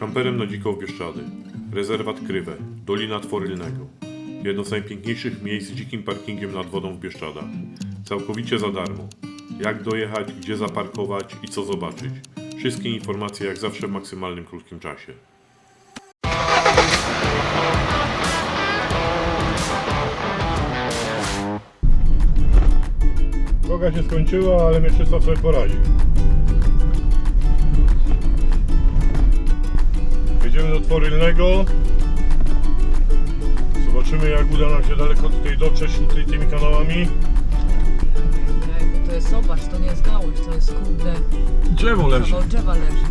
Kamperem na dziko w Bieszczady. Rezerwat Krywe. Dolina Tworylnego. Jedno z najpiękniejszych miejsc z dzikim parkingiem nad wodą w Bieszczadach. Całkowicie za darmo. Jak dojechać, gdzie zaparkować i co zobaczyć. Wszystkie informacje jak zawsze w maksymalnym krótkim czasie. Droga się skończyła, ale mężczyzna sobie poradzi. Jedziemy do Tworylnego. Zobaczymy jak uda nam się daleko tutaj dotrzeć tutaj tymi kanałami. Ej, To jest, zobacz, to nie jest gałąź, to jest kurde, Drzewo kawał drzewa leży.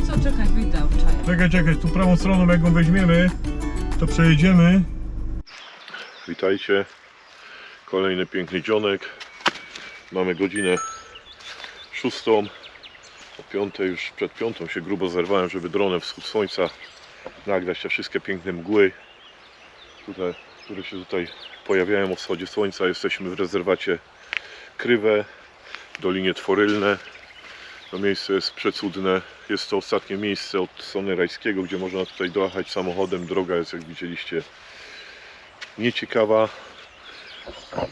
No co, czekaj, wyjdę, czaję. Czekaj, czekaj, tu prawą stroną jak ją weźmiemy, to przejedziemy. Witajcie. Kolejny piękny dzionek. Mamy godzinę szóstą. O piątej już przed piątą się grubo zerwałem, żeby dronem wschód słońca nagrać te wszystkie piękne mgły, tutaj, które się tutaj pojawiają o wschodzie słońca. Jesteśmy w rezerwacie Krywe, Dolinie Tworylne. To miejsce jest przecudne. Jest to ostatnie miejsce od strony Rajskiego, gdzie można tutaj dojechać samochodem. Droga jest, jak widzieliście, nieciekawa.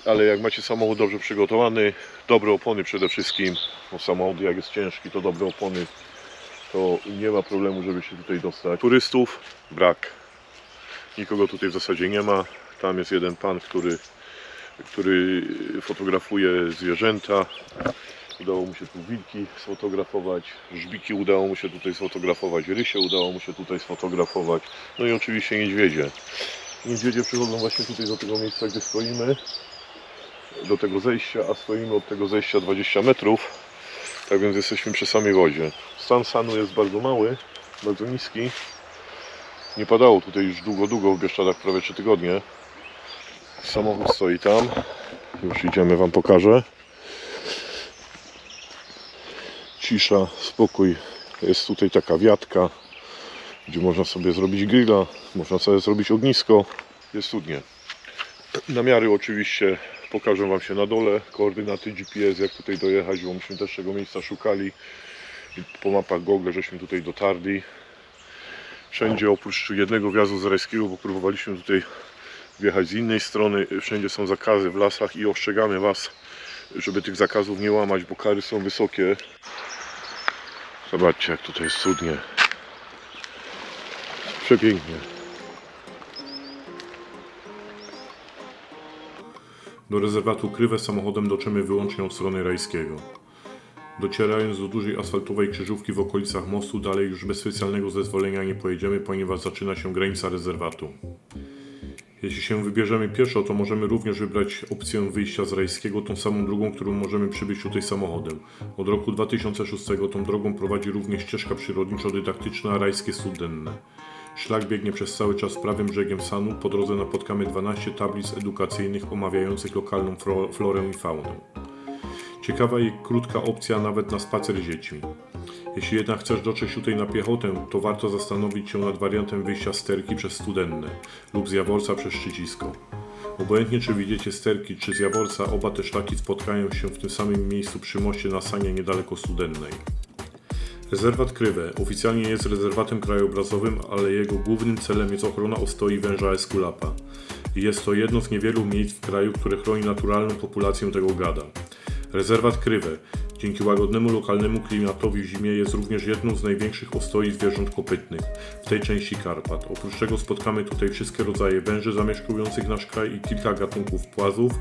Ale jak macie samochód dobrze przygotowany, dobre opony przede wszystkim, bo samochód jak jest ciężki, to dobre opony, to nie ma problemu, żeby się tutaj dostać. Turystów brak. Nikogo tutaj w zasadzie nie ma. Tam jest jeden pan, który, który fotografuje zwierzęta. Udało mu się tu wilki sfotografować, żbiki udało mu się tutaj sfotografować, rysie udało mu się tutaj sfotografować, no i oczywiście niedźwiedzie. Niedźwiedzie przychodzą właśnie tutaj do tego miejsca, gdzie stoimy, do tego zejścia, a stoimy od tego zejścia 20 metrów, tak więc jesteśmy przy samej wodzie. Stan sanu jest bardzo mały, bardzo niski. Nie padało tutaj już długo, długo w Bieszczadach, prawie 3 tygodnie. Samochód stoi tam, już idziemy Wam pokażę cisza, spokój. Jest tutaj taka wiatka, gdzie można sobie zrobić grilla, można sobie zrobić ognisko. Jest cudnie. Namiary oczywiście pokażę Wam się na dole. Koordynaty GPS, jak tutaj dojechać, bo myśmy też tego miejsca szukali. Po mapach Google żeśmy tutaj dotarli. Wszędzie oprócz jednego wjazdu z Rajskiego, bo próbowaliśmy tutaj wjechać z innej strony, wszędzie są zakazy w lasach i ostrzegamy Was, żeby tych zakazów nie łamać, bo kary są wysokie. Zobaczcie, jak tutaj jest cudnie. Przepięknie. Do rezerwatu Krywe samochodem dotrzemy wyłącznie od strony Rajskiego. Docierając do dużej asfaltowej krzyżówki w okolicach mostu, dalej już bez specjalnego zezwolenia nie pojedziemy, ponieważ zaczyna się granica rezerwatu. Jeśli się wybierzemy pieszo, to możemy również wybrać opcję wyjścia z Rajskiego, tą samą drogą, którą możemy przybyć tutaj samochodem. Od roku 2006 tą drogą prowadzi również ścieżka przyrodniczo-dydaktyczna Rajskie Studenne. Szlak biegnie przez cały czas prawym brzegiem Sanu, po drodze napotkamy 12 tablic edukacyjnych omawiających lokalną florę i faunę. Ciekawa i krótka opcja nawet na spacer z dziećmi. Jeśli jednak chcesz dotrzeć tutaj na piechotę, to warto zastanowić się nad wariantem wyjścia z Terki przez Studenne lub z Jaworca przez Szczycisko. Obojętnie czy widzicie sterki czy z Jaworca, oba te szlaki spotkają się w tym samym miejscu przy moście na Sanie niedaleko Studennej. Rezerwat Krywe oficjalnie jest rezerwatem krajobrazowym, ale jego głównym celem jest ochrona ostoi węża Esculapa. I Jest to jedno z niewielu miejsc w kraju, które chroni naturalną populację tego gada. Rezerwat Krywe dzięki łagodnemu lokalnemu klimatowi w zimie jest również jedną z największych ostoi zwierząt kopytnych w tej części Karpat. Oprócz tego spotkamy tutaj wszystkie rodzaje węży zamieszkujących nasz kraj i kilka gatunków płazów,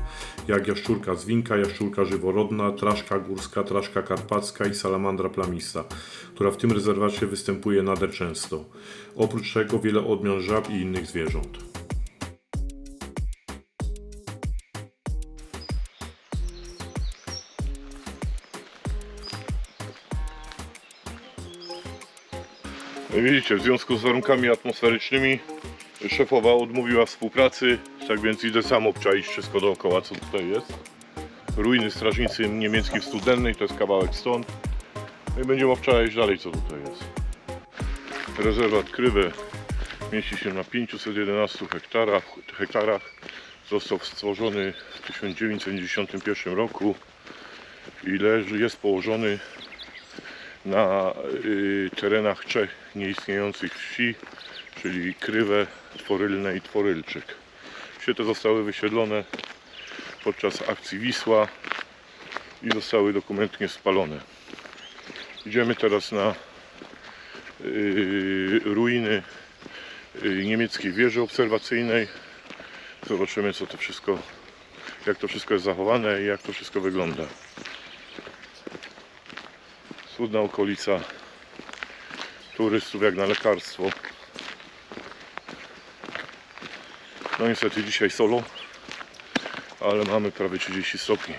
jak jaszczurka zwinka, jaszczurka żyworodna, traszka górska, traszka karpacka i salamandra plamista, która w tym rezerwacie występuje nader często. Oprócz tego wiele odmian żab i innych zwierząt. Widzicie, w związku z warunkami atmosferycznymi szefowa odmówiła współpracy, tak więc idę sam obczaić wszystko dookoła, co tutaj jest. Ruiny strażnicy niemieckiej w Studennej, to jest kawałek stąd. No i będziemy obczaić dalej, co tutaj jest. Rezerwat Krywe mieści się na 511 hektarach. hektarach. Został stworzony w 1991 roku i leży, jest położony na y, terenach trzech nieistniejących wsi, czyli Krywe, Tworylne i Tworylczyk. Wsie te zostały wysiedlone podczas akcji Wisła i zostały dokumentnie spalone. Idziemy teraz na y, ruiny y, niemieckiej wieży obserwacyjnej. Zobaczymy co to wszystko, jak to wszystko jest zachowane i jak to wszystko wygląda. Cudna okolica turystów jak na lekarstwo. No niestety dzisiaj solo, ale mamy prawie 30 stopni.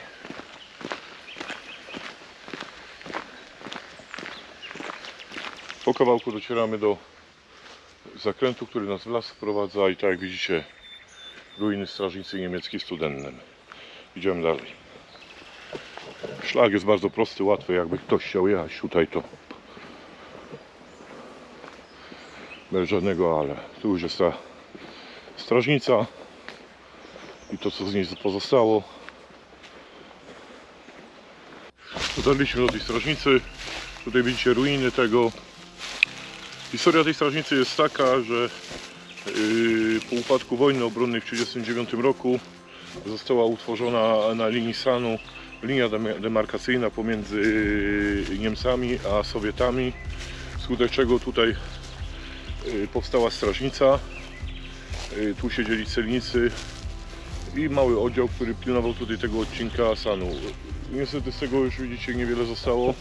Po kawałku docieramy do zakrętu, który nas w las wprowadza i tak jak widzicie ruiny strażnicy niemieckiej w Studennem. Idziemy dalej. Szlak jest bardzo prosty, łatwy, jakby ktoś chciał jechać tutaj to bez żadnego ale. Tu już jest ta strażnica i to co z niej pozostało. Dotarliśmy do tej strażnicy. Tutaj widzicie ruiny tego. Historia tej strażnicy jest taka, że yy, po upadku wojny obronnej w 1939 roku została utworzona na linii Sanu linia dem- demarkacyjna pomiędzy yy, Niemcami a Sowietami, wskutek czego tutaj yy, powstała strażnica. Yy, Tu siedzieli celnicy i mały oddział, który pilnował tutaj tego odcinka Sanu. Niestety z tego już widzicie niewiele zostało,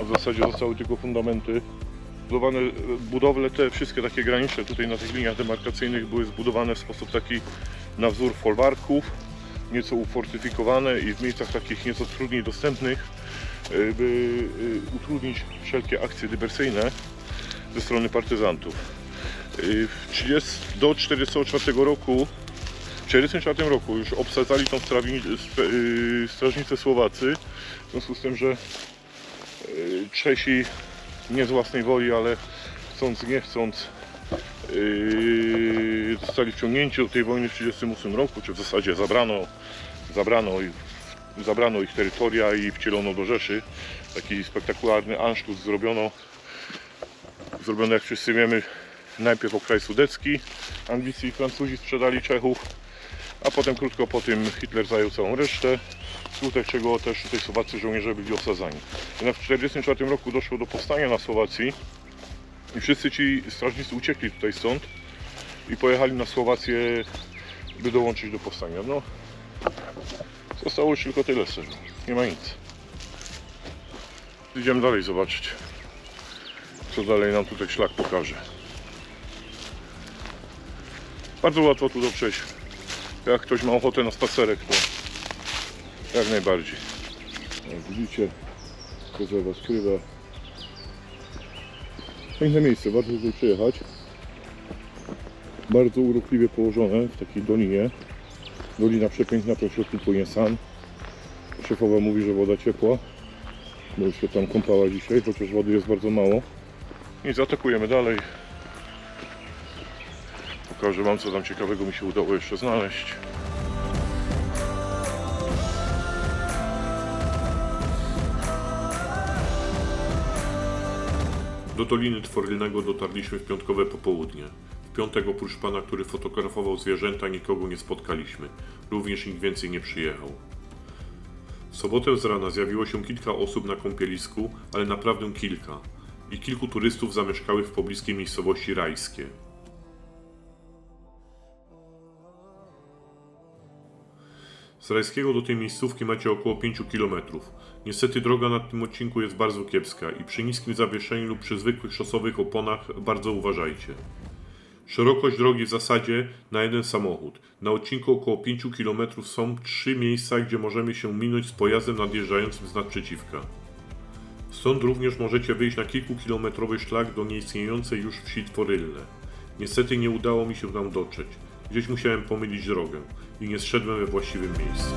a w zasadzie zostały tylko fundamenty. Zbudowane e, budowle te wszystkie takie graniczne tutaj na tych liniach demarkacyjnych były zbudowane w sposób taki na wzór folwarków, nieco ufortyfikowane i w miejscach takich nieco trudniej dostępnych, y, by y, utrudnić wszelkie akcje dywersyjne ze strony partyzantów. Y, W 30, do 1944 roku w 1944 roku już obsadzali tą strażnicę Słowacy, w związku z tym, że Czesi nie z własnej woli, ale chcąc nie chcąc zostali wciągnięci do tej wojny w 1938 roku, czy w zasadzie zabrano, zabrano, zabrano ich terytoria i wcielono do Rzeszy. Taki spektakularny Anschluss zrobiono. Zrobiono, jak wszyscy wiemy, najpierw o kraj sudecki. Anglicy i Francuzi sprzedali Czechów, a potem krótko po tym Hitler zajął całą resztę, wskutek czego też tutaj Słowacy żołnierze byli osadzani. Jednak w 1944 roku doszło do powstania na Słowacji i wszyscy ci strażnicy uciekli tutaj stąd i pojechali na Słowację, by dołączyć do powstania. No, zostało już tylko tyle z. Nie ma nic. Idziemy dalej zobaczyć, co dalej nam tutaj szlak pokaże. Bardzo łatwo tu dotrzeć. Jak ktoś ma ochotę na spacerek, to jak najbardziej. Jak widzicie, rezerwa skrywa. Piękne miejsce, warto tutaj przyjechać. Bardzo urokliwie położone w takiej dolinie. Dolina przepiękna, po środku płynie san. Szefowa mówi, że woda ciepła, bo już się tam kąpała dzisiaj, chociaż wody jest bardzo mało. I zaatakujemy dalej. Pokażę Wam, co tam ciekawego mi się udało jeszcze znaleźć. Do Doliny Tworylnego dotarliśmy w piątkowe popołudnie. Piątek oprócz pana, który fotografował zwierzęta, nikogo nie spotkaliśmy. Również nikt więcej nie przyjechał. W sobotę z rana zjawiło się kilka osób na kąpielisku, ale naprawdę kilka. I kilku turystów zamieszkałych w pobliskiej miejscowości Rajskie. Z Rajskiego do tej miejscówki macie około 5 km. Niestety droga na tym odcinku jest bardzo kiepska i przy niskim zawieszeniu lub przy zwykłych szosowych oponach bardzo uważajcie. Szerokość drogi w zasadzie na jeden samochód. Na odcinku około 5 km są trzy miejsca, gdzie możemy się minąć z pojazdem nadjeżdżającym z naprzeciwka. Stąd również możecie wyjść na kilkukilometrowy szlak do nieistniejącej już wsi Tworylne. Niestety nie udało mi się tam dotrzeć. Gdzieś musiałem pomylić drogę i nie zszedłem we właściwym miejscu.